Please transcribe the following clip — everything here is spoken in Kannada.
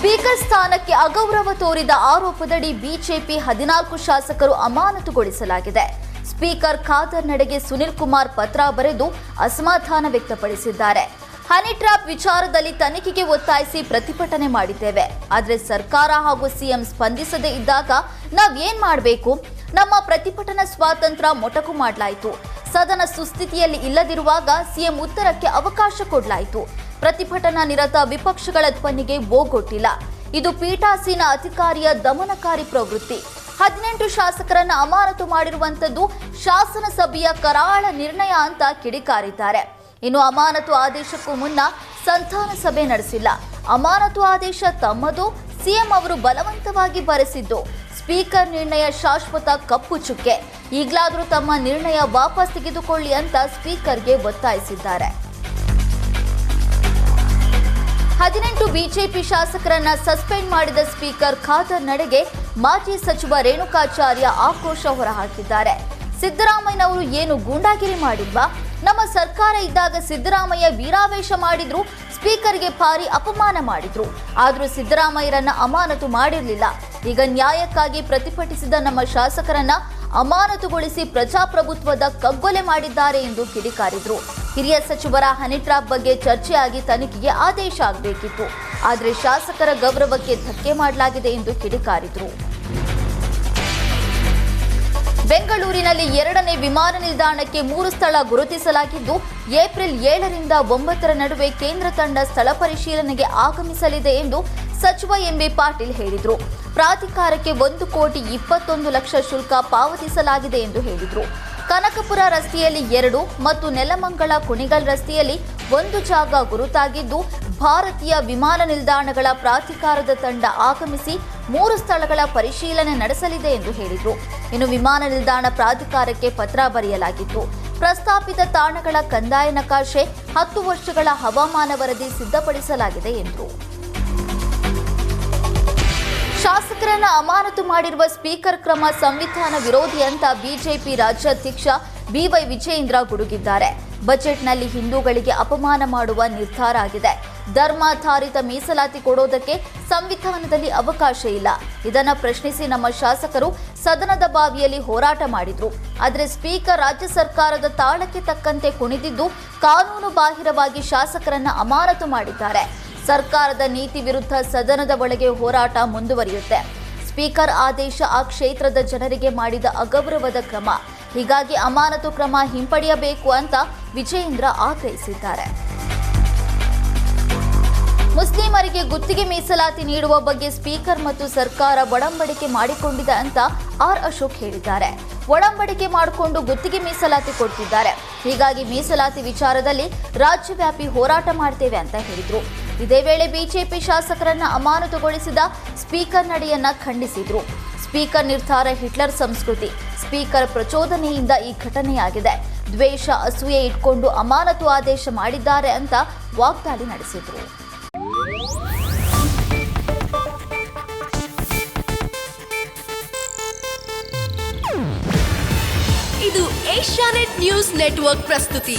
ಸ್ಪೀಕರ್ ಸ್ಥಾನಕ್ಕೆ ಅಗೌರವ ತೋರಿದ ಆರೋಪದಡಿ ಬಿಜೆಪಿ ಹದಿನಾಲ್ಕು ಶಾಸಕರು ಅಮಾನತುಗೊಳಿಸಲಾಗಿದೆ. ಸ್ಪೀಕರ್ ಖಾದರ್ ನಡೆಗೆ ಸುನಿಲ್ ಕುಮಾರ್ ಪತ್ರ ಬರೆದು ಅಸಮಾಧಾನ ವ್ಯಕ್ತಪಡಿಸಿದ್ದಾರೆ. ಹನಿ ಟ್ರ್ಯಾಪ್ ವಿಚಾರದಲ್ಲಿ ತನಿಖೆಗೆ ಒತ್ತಾಯಿಸಿ ಪ್ರತಿಭಟನೆ ಮಾಡಿದ್ದೇವೆ. ಆದರೆ ಸರ್ಕಾರ ಹಾಗೂ ಸಿಎಂ ಸ್ಪಂದಿಸದೇ ಇದ್ದಾಗ ನಾವೇನ್ ಮಾಡಬೇಕು? ನಮ್ಮ ಪ್ರತಿಭಟನಾ ಸ್ವಾತಂತ್ರ್ಯ ಮೊಟಕು ಮಾಡಲಾಯಿತು. ಸದನ ಸುಸ್ಥಿತಿಯಲ್ಲಿ ಇಲ್ಲದಿರುವಾಗ ಸಿಎಂ ಉತ್ತರಕ್ಕೆ ಅವಕಾಶ ಕೊಡಲಾಯಿತು. ಪ್ರತಿಭಟನಾ ನಿರತ ವಿಪಕ್ಷಗಳ ಧ್ವನಿಗೆ ಓಗೊಟ್ಟಿಲ್ಲ. ಇದು ಪೀಠಾಸೀನ ಅಧಿಕಾರಿಯ ದಮನಕಾರಿ ಪ್ರವೃತ್ತಿ. ಹದಿನೆಂಟು ಶಾಸಕರನ್ನು ಅಮಾನತು ಮಾಡಿರುವಂತದ್ದು ಶಾಸನ ಸಭೆಯ ಕರಾಳ ನಿರ್ಣಯ ಅಂತ ಕಿಡಿಕಾರಿದ್ದಾರೆ. ಇನ್ನು ಅಮಾನತು ಆದೇಶಕ್ಕೂ ಮುನ್ನ ಸಂತಾನ ಸಭೆ ನಡೆಸಿಲ್ಲ. ಅಮಾನತು ಆದೇಶ ತಮ್ಮದು, ಸಿಎಂ ಅವರು ಬಲವಂತವಾಗಿ ಬರೆಸಿದ್ದು. ಸ್ಪೀಕರ್ ನಿರ್ಣಯ ಶಾಶ್ವತ ಕಪ್ಪು ಚುಕ್ಕೆ. ಈಗಲಾದರೂ ತಮ್ಮ ನಿರ್ಣಯ ವಾಪಸ್ ತೆಗೆದುಕೊಳ್ಳಿ ಅಂತ ಸ್ಪೀಕರ್ಗೆ ಒತ್ತಾಯಿಸಿದ್ದಾರೆ. ಹದಿನೆಂಟು ಬಿಜೆಪಿ ಶಾಸಕರನ್ನ ಸಸ್ಪೆಂಡ್ ಮಾಡಿದ ಸ್ಪೀಕರ್ ಖಾದರ್ ನಡೆಗೆ ಮಾಜಿ ಸಚಿವ ರೇಣುಕಾಚಾರ್ಯ ಆಕ್ರೋಶ ಹೊರಹಾಕಿದ್ದಾರೆ. ಸಿದ್ದರಾಮಯ್ಯನವರು ಏನು ಗೂಂಡಾಗಿರಿ ಮಾಡಿಲ್ವಾ? ನಮ್ಮ ಸರ್ಕಾರ ಇದ್ದಾಗ ಸಿದ್ದರಾಮಯ್ಯ ವೀರಾವೇಶ ಮಾಡಿದ್ರು, ಸ್ಪೀಕರ್ಗೆ ಭಾರಿ ಅಪಮಾನ ಮಾಡಿದ್ರು. ಆದರೂ ಸಿದ್ದರಾಮಯ್ಯರನ್ನ ಅಮಾನತು ಮಾಡಿರಲಿಲ್ಲ. ಈಗ ನ್ಯಾಯಕ್ಕಾಗಿ ಪ್ರತಿಭಟಿಸಿದ ನಮ್ಮ ಶಾಸಕರನ್ನ ಅಮಾನತುಗೊಳಿಸಿ ಪ್ರಜಾಪ್ರಭುತ್ವದ ಕಗ್ಗೊಲೆ ಮಾಡಿದ್ದಾರೆ ಎಂದು ಕಿಡಿಕಾರಿದ್ರು. ಹಿರಿಯ ಸಚಿವರ ಹನಿ ಟ್ರಾಪ್ ಬಗ್ಗೆ ಚರ್ಚೆಯಾಗಿ ತನಿಖೆಗೆ ಆದೇಶ ಆಗಬೇಕಿತ್ತು. ಆದರೆ ಶಾಸಕರ ಗೌರವಕ್ಕೆ ಧಕ್ಕೆ ಮಾಡಲಾಗಿದೆ ಎಂದು ಕಿಡಿಕಾರಿದರು. ಬೆಂಗಳೂರಿನಲ್ಲಿ ಎರಡನೇ ವಿಮಾನ ನಿಲ್ದಾಣಕ್ಕೆ ಮೂರು ಸ್ಥಳ ಗುರುತಿಸಲಾಗಿದ್ದು, ಏಪ್ರಿಲ್ ಏಳರಿಂದ ಒಂಬತ್ತರ ನಡುವೆ ಕೇಂದ್ರ ತಂಡ ಸ್ಥಳ ಪರಿಶೀಲನೆಗೆ ಆಗಮಿಸಲಿದೆ ಎಂದು ಸಚಿವ ಎಂಬಿ ಪಾಟೀಲ್ ಹೇಳಿದರು. ಪ್ರಾಧಿಕಾರಕ್ಕೆ ಒಂದು ಕೋಟಿ ಇಪ್ಪತ್ತೊಂದು ಲಕ್ಷ ಶುಲ್ಕ ಪಾವತಿಸಲಾಗಿದೆ ಎಂದು ಹೇಳಿದರು. ಕನಕಪುರ ರಸ್ತೆಯಲ್ಲಿ ಎರಡು ಮತ್ತು ನೆಲಮಂಗಲ ಕುಣಿಗಲ್ ರಸ್ತೆಯಲ್ಲಿ ಒಂದು ಜಾಗ ಗುರುತಾಗಿದ್ದು, ಭಾರತೀಯ ವಿಮಾನ ನಿಲ್ದಾಣಗಳ ಪ್ರಾಧಿಕಾರದ ತಂಡ ಆಗಮಿಸಿ ಮೂರು ಸ್ಥಳಗಳ ಪರಿಶೀಲನೆ ನಡೆಸಲಿದೆ ಎಂದು ಹೇಳಿದರು. ಇನ್ನು ವಿಮಾನ ನಿಲ್ದಾಣ ಪ್ರಾಧಿಕಾರಕ್ಕೆ ಪತ್ರ ಬರೆಯಲಾಗಿತ್ತು. ಪ್ರಸ್ತಾಪಿತ ತಾಣಗಳ ಕಂದಾಯ ನಕಾಶೆ ಹತ್ತು ವರ್ಷಗಳ ಹವಾಮಾನ ವರದಿ ಸಿದ್ಧಪಡಿಸಲಾಗಿದೆ ಎಂದರು. ಶಾಸಕರನ್ನ ಅಮಾನತು ಮಾಡಿರುವ ಸ್ಪೀಕರ್ ಕ್ರಮ ಸಂವಿಧಾನ ವಿರೋಧಿ ಅಂತ ಬಿಜೆಪಿ ರಾಜ್ಯಾಧ್ಯಕ್ಷ ಬಿವೈ ವಿಜಯೇಂದ್ರ ಗುಡುಗಿದ್ದಾರೆ. ಬಜೆಟ್ನಲ್ಲಿ ಹಿಂದೂಗಳಿಗೆ ಅಪಮಾನ ಮಾಡುವ ನಿರ್ಧಾರ ಆಗಿದೆ. ಧರ್ಮಾಧಾರಿತ ಮೀಸಲಾತಿ ಕೊಡೋದಕ್ಕೆ ಸಂವಿಧಾನದಲ್ಲಿ ಅವಕಾಶ ಇಲ್ಲ. ಇದನ್ನು ಪ್ರಶ್ನಿಸಿ ನಮ್ಮ ಶಾಸಕರು ಸದನದ ಬಾವಿಯಲ್ಲಿ ಹೋರಾಟ ಮಾಡಿದ್ರು. ಆದರೆ ಸ್ಪೀಕರ್ ರಾಜ್ಯ ಸರ್ಕಾರದ ತಾಳಕ್ಕೆ ತಕ್ಕಂತೆ ಕುಣಿದಿದ್ದು ಕಾನೂನು ಬಾಹಿರವಾಗಿ ಶಾಸಕರನ್ನ ಅಮಾನತು ಮಾಡಿದ್ದಾರೆ. ಸರ್ಕಾರದ ನೀತಿ ವಿರುದ್ಧ ಸದನದ ಒಳಗೆ ಹೋರಾಟ ಮುಂದುವರಿಯುತ್ತೆ. ಸ್ಪೀಕರ್ ಆದೇಶ ಆ ಕ್ಷೇತ್ರದ ಜನರಿಗೆ ಮಾಡಿದ ಅಗೌರವದ ಕ್ರಮ. ಹೀಗಾಗಿ ಅಮಾನತು ಕ್ರಮ ಹಿಂಪಡೆಯಬೇಕು ಅಂತ ವಿಜಯೇಂದ್ರ ಆಗ್ರಹಿಸಿದ್ದಾರೆ. ಮುಸ್ಲಿಮರಿಗೆ ಗುತ್ತಿಗೆ ಮೀಸಲಾತಿ ನೀಡುವ ಬಗ್ಗೆ ಸ್ಪೀಕರ್ ಮತ್ತು ಸರ್ಕಾರ ಒಡಂಬಡಿಕೆ ಮಾಡಿಕೊಂಡಿದೆ ಅಂತ ಆರ್ ಅಶೋಕ್ ಹೇಳಿದ್ದಾರೆ. ಒಡಂಬಡಿಕೆ ಮಾಡಿಕೊಂಡು ಗುತ್ತಿಗೆ ಮೀಸಲಾತಿ ಕೊಡ್ತಿದ್ದಾರೆ. ಹೀಗಾಗಿ ಮೀಸಲಾತಿ ವಿಚಾರದಲ್ಲಿ ರಾಜ್ಯವ್ಯಾಪಿ ಹೋರಾಟ ಮಾಡ್ತೇವೆ ಅಂತ ಹೇಳಿದ್ರು. ಇದೇ ವೇಳೆ ಬಿಜೆಪಿ ಶಾಸಕರನ್ನ ಅಮಾನತುಗೊಳಿಸಿದ ಸ್ಪೀಕರ್ ನಡೆಯನ್ನ ಖಂಡಿಸಿದ್ರು. ಸ್ಪೀಕರ್ ನಿರ್ಧಾರ ಹಿಟ್ಲರ್ ಸಂಸ್ಕೃತಿ, ಸ್ಪೀಕರ್ ಪ್ರಚೋದನೆಯಿಂದ ಈ ಘಟನೆಯಾಗಿದೆ. ದ್ವೇಷ, ಅಸೂಯೆ ಇಟ್ಕೊಂಡು ಅಮಾನತು ಆದೇಶ ಮಾಡಿದ್ದಾರೆ ಅಂತ ವಾಗ್ದಾಳಿ ನಡೆಸಿದ್ರು. ಇದು ಏಷ್ಯಾನೆಟ್ ನ್ಯೂಸ್ ನೆಟ್ವರ್ಕ್ ಪ್ರಸ್ತುತಿ.